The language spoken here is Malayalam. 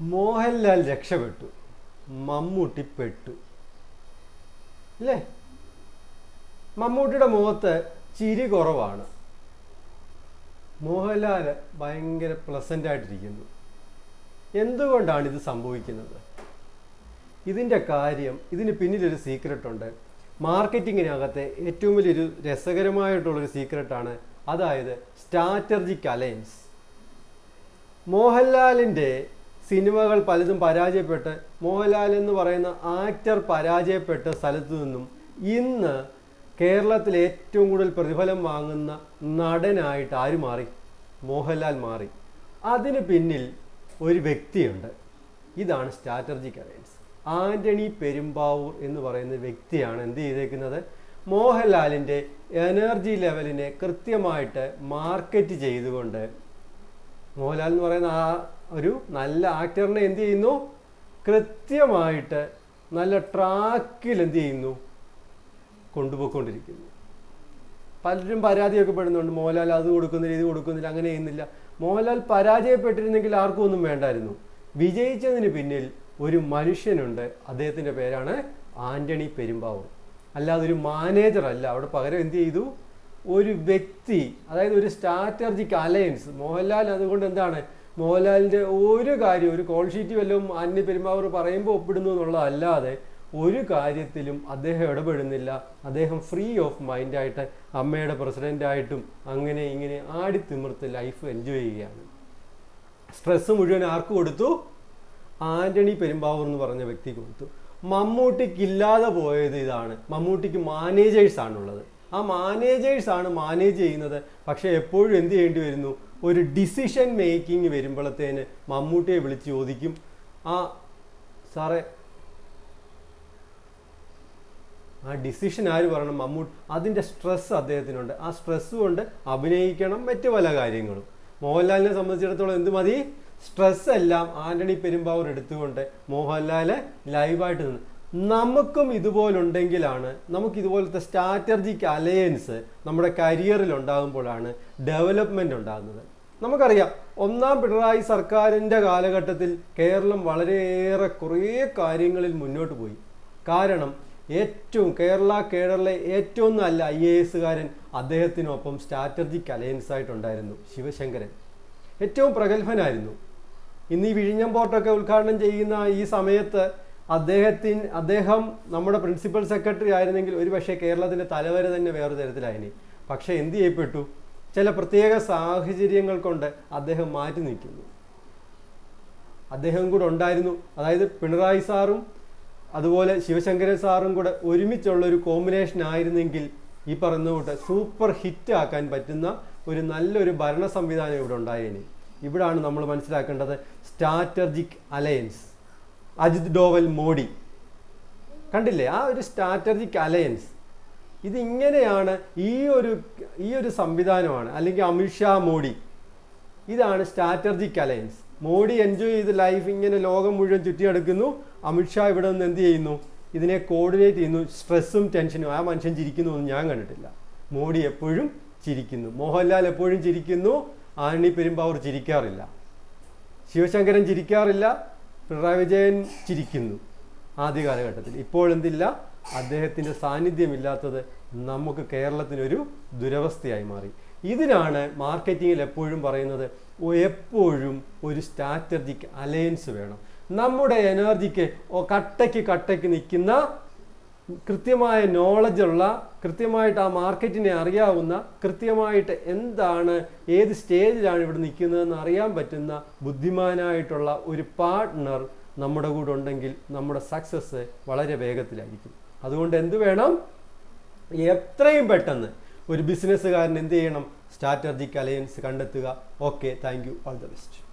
മോഹൻലാൽ രക്ഷപ്പെട്ടു. മമ്മൂട്ടി പെട്ടു അല്ലേ? മമ്മൂട്ടിയുടെ മുഖത്ത് ചിരി കുറവാണ്. മോഹൻലാൽ ഭയങ്കര പ്ലസന്റ് ആയിട്ടിരിക്കുന്നു. എന്തുകൊണ്ടാണ് ഇത് സംഭവിക്കുന്നത്? ഇതിന്റെ കാര്യം ഇതിന് പിന്നിലൊരു സീക്രട്ട് ഉണ്ട്. മാർക്കറ്റിങ്ങിനകത്തെ ഏറ്റവും വലിയൊരു രസകരമായിട്ടുള്ളൊരു സീക്രട്ടാണ് അതായത് സ്ട്രാറ്റജിക് അലയൻസ്. മോഹൻലാലിന്റെ സിനിമകൾ പലതും പരാജയപ്പെട്ട് മോഹൻലാൽ എന്ന് പറയുന്ന ആക്ടർ പരാജയപ്പെട്ട സ്ഥലത്തു നിന്നും ഇന്ന് കേരളത്തിൽ ഏറ്റവും കൂടുതൽ പ്രതിഫലം വാങ്ങുന്ന നടനായിട്ട് ആര് മാറി? മോഹൻലാൽ മാറി. അതിന് പിന്നിൽ ഒരു വ്യക്തിയുണ്ട്. ഇതാണ് സ്ട്രാറ്റജിക് അലയൻസ് ആന്റണി പെരുമ്പാവൂർ എന്ന് പറയുന്ന വ്യക്തിയാണ് എന്ത് ചെയ്തേക്കുന്നത്? മോഹൻലാലിന്റെ എനർജി ലെവലിനെ കൃത്യമായിട്ട് മാർക്കറ്റ് ചെയ്തുകൊണ്ട് മോഹൻലാൽ എന്ന് പറയുന്ന ആ ഒരു നല്ല ആക്ടറിനെ എന്ത് ചെയ്യുന്നു? കൃത്യമായിട്ട് നല്ല ട്രാക്കിൽ എന്ത് ചെയ്യുന്നു? കൊണ്ടുപോയിക്കൊണ്ടിരിക്കുന്നു. പലരും പരാതിയൊക്കെ പെടുന്നുണ്ട്. മോഹൻലാൽ അത് കൊടുക്കുന്നില്ല ഇത് കൊടുക്കുന്നില്ല അങ്ങനെ ചെയ്യുന്നില്ല. മോഹൻലാൽ പരാജയപ്പെട്ടിരുന്നെങ്കിൽ ആർക്കും ഒന്നും വേണ്ടായിരുന്നു. വിജയിച്ചതിന് പിന്നിൽ ഒരു മനുഷ്യനുണ്ട്. അദ്ദേഹത്തിന്റെ പേരാണ് ആന്റണി പെരുമ്പാവൂർ. അല്ലാതെ ഒരു മാനേജർ അല്ല. അവിടെ പകരം എന്ത് ചെയ്തു? ഒരു വ്യക്തി അതായത് ഒരു സ്ട്രാറ്റജിക് അലയൻസ് മോഹൻലാൽ അതുകൊണ്ട് എന്താണ്? മോഹൻലാലിന്റെ ഒരു കാര്യം ഒരു കോൾ ഷീറ്റ് വല്ലതും ആന്റണി പെരുമാവർ പറയുമ്പോൾ ഒപ്പിടുന്നു എന്നുള്ളതല്ലാതെ ഒരു കാര്യത്തിലും അദ്ദേഹം ഇടപെടുന്നില്ല. അദ്ദേഹം ഫ്രീ ഓഫ് മൈൻഡായിട്ട് അമ്മയുടെ പ്രസിഡന്റായിട്ടും അങ്ങനെ ഇങ്ങനെ ആടിത്തിമിർത്ത് ലൈഫ് എൻജോയ് ചെയ്യുകയാണ്. സ്ട്രെസ് മുഴുവൻ ആർക്ക് കൊടുത്തു? ആന്റണി പെരുമ്പാവൂർ എന്ന് പറഞ്ഞ വ്യക്തി കൊടുത്തു. മമ്മൂട്ടിക്ക് ഇല്ലാതെ പോയത് ഇതാണ്. മമ്മൂട്ടിക്ക് മാനേജേഴ്സ് ആണുള്ളത്. ആ മാനേജേഴ്സ് ആണ് മാനേജ് ചെയ്യുന്നത്. പക്ഷേ എപ്പോഴും എന്ത് ചെയ്യേണ്ടി വരുന്നു? ഒരു ഡിസിഷൻ മേക്കിംഗ് വരുമ്പോഴത്തേന് മമ്മൂട്ടിയെ വിളിച്ച് ചോദിക്കും ആ സാറേ ആ ഡിസിഷൻ ആര് പറയണം? മമ്മൂട്ടി അതിന്റെ സ്ട്രെസ് അദ്ദേഹത്തിനുണ്ട്. ആ സ്ട്രെസ് കൊണ്ട് അഭിനയിക്കണം മറ്റു പല കാര്യങ്ങളും. മോഹൻലാലിനെ സംബന്ധിച്ചിടത്തോളം എന്ത് മതി? സ്ട്രെസ് എല്ലാം ആന്റണി പെരുമ്പാവൂർ എടുത്തുകൊണ്ട് മോഹൻലാൽ ലൈവായിട്ട് നിന്ന്. നമുക്കും ഇതുപോലുണ്ടെങ്കിലാണ് നമുക്ക് ഇതുപോലത്തെ സ്ട്രാറ്റജിക് അലയൻസ് നമ്മുടെ കരിയറിൽ ഉണ്ടാകുമ്പോഴാണ് ഡെവലപ്മെന്റ് ഉണ്ടാകുന്നത്. നമുക്കറിയാം ഒന്നാം പിണറായി സർക്കാരിന്റെ കാലഘട്ടത്തിൽ കേരളം വളരെയേറെ കുറേ കാര്യങ്ങളിൽ മുന്നോട്ട് പോയി. കാരണം ഏറ്റവും കേരള കേഡറിലെ ഏറ്റവും നല്ല ഐ എ എസുകാരൻ അദ്ദേഹത്തിനൊപ്പം സ്ട്രാറ്റജിക് അലയൻസ് ആയിട്ടുണ്ടായിരുന്നു ശിവശങ്കരൻ. ഏറ്റവും പ്രഗത്ഭനായിരുന്നു. ഇന്ന് ഈ വിഴിഞ്ഞം പോർട്ടൊക്കെ ഉദ്ഘാടനം ചെയ്യുന്ന ഈ സമയത്ത് അദ്ദേഹത്തിന് അദ്ദേഹം നമ്മുടെ പ്രിൻസിപ്പൽ സെക്രട്ടറി ആയിരുന്നെങ്കിൽ ഒരു പക്ഷേ കേരളത്തിന്റെ തലവരെ തന്നെ വേറെ തരത്തിലായിനി. പക്ഷേ എന്ത് ചെയ്യപ്പെട്ടു? ചില പ്രത്യേക സാഹചര്യങ്ങൾ കൊണ്ട് അദ്ദേഹം മാറ്റി നിൽക്കുന്നു. അദ്ദേഹം കൂടെ ഉണ്ടായിരുന്നു. അതായത് പിണറായി സാറും അതുപോലെ ശിവശങ്കരൻ സാറും കൂടെ ഒരുമിച്ചുള്ള ഒരു കോമ്പിനേഷൻ ആയിരുന്നെങ്കിൽ ഈ പറയുന്ന സൂപ്പർ ഹിറ്റ് ആക്കാൻ പറ്റുന്ന ഒരു നല്ലൊരു ഭരണ സംവിധാനം ഇവിടെ ഉണ്ടായേനെ. ഇവിടാണ് നമ്മൾ മനസ്സിലാക്കേണ്ടത്. Strategic alliance Ajit Doval Modi. കണ്ടില്ലേ? ആ ഒരു സ്ട്രാറ്റജിക് അലയൻസ് ഇതിങ്ങനെയാണ് ഈ ഒരു ഈ ഒരു സംവിധാനമാണ് അല്ലെങ്കിൽ അമിത്ഷാ മോഡി. ഇതാണ് സ്ട്രാറ്റജിക് അലയൻസ് മോഡി എൻജോയ് ചെയ്ത് ലൈഫ് ഇങ്ങനെ ലോകം മുഴുവൻ ചുറ്റിയെടുക്കുന്നു. അമിത്ഷാ ഇവിടെ നിന്ന് എന്ത് ചെയ്യുന്നു? ഇതിനെ കോർഡിനേറ്റ് ചെയ്യുന്നു. സ്ട്രെസ്സും ടെൻഷനും ആ മനുഷ്യൻ ചിരിക്കുന്നു എന്ന് ഞാൻ കണ്ടിട്ടില്ല. മോഡി എപ്പോഴും ചിരിക്കുന്നു. മോഹൻലാൽ എപ്പോഴും ചിരിക്കുന്നു. ആണി പെരുമ്പാവൂർ ചിരിക്കാറില്ല. ശിവശങ്കരൻ ചിരിക്കാറില്ല. പിണറായി വിജയൻ ചിരിക്കുന്നു ആദ്യ കാലഘട്ടത്തിൽ. ഇപ്പോഴെന്തില്ല അദ്ദേഹത്തിന്റെ സാന്നിധ്യമില്ലാത്തത് നമുക്ക് കേരളത്തിനൊരു ദുരവസ്ഥയായി മാറി. ഇതിനാണ് മാർക്കറ്റിങ്ങിൽ എപ്പോഴും പറയുന്നത് എപ്പോഴും ഒരു സ്ട്രാറ്റജിക് അലയൻസ് വേണം. നമ്മുടെ എനർജിക്ക് കട്ടയ്ക്ക് കട്ടയ്ക്ക് നിൽക്കുന്ന കൃത്യമായ നോളജുള്ള കൃത്യമായിട്ട് ആ മാർക്കറ്റിനെ അറിയാവുന്ന കൃത്യമായിട്ട് എന്താണ് ഏത് സ്റ്റേജിലാണ് ഇവിടെ നിൽക്കുന്നതെന്ന് അറിയാൻ പറ്റുന്ന ബുദ്ധിമാനായിട്ടുള്ള ഒരു പാർട്ട്ണർ നമ്മുടെ കൂടെ ഉണ്ടെങ്കിൽ നമ്മുടെ സക്സസ് വളരെ വേഗത്തിലായിരിക്കും. അതുകൊണ്ട് എന്ത് വേണം? എത്രയും പെട്ടെന്ന് ഒരു ബിസിനസ്സുകാരൻ എന്ത് ചെയ്യണം? സ്ട്രാറ്റജിക് അലയൻസ് കണ്ടെത്തുക. Okay thank you all the best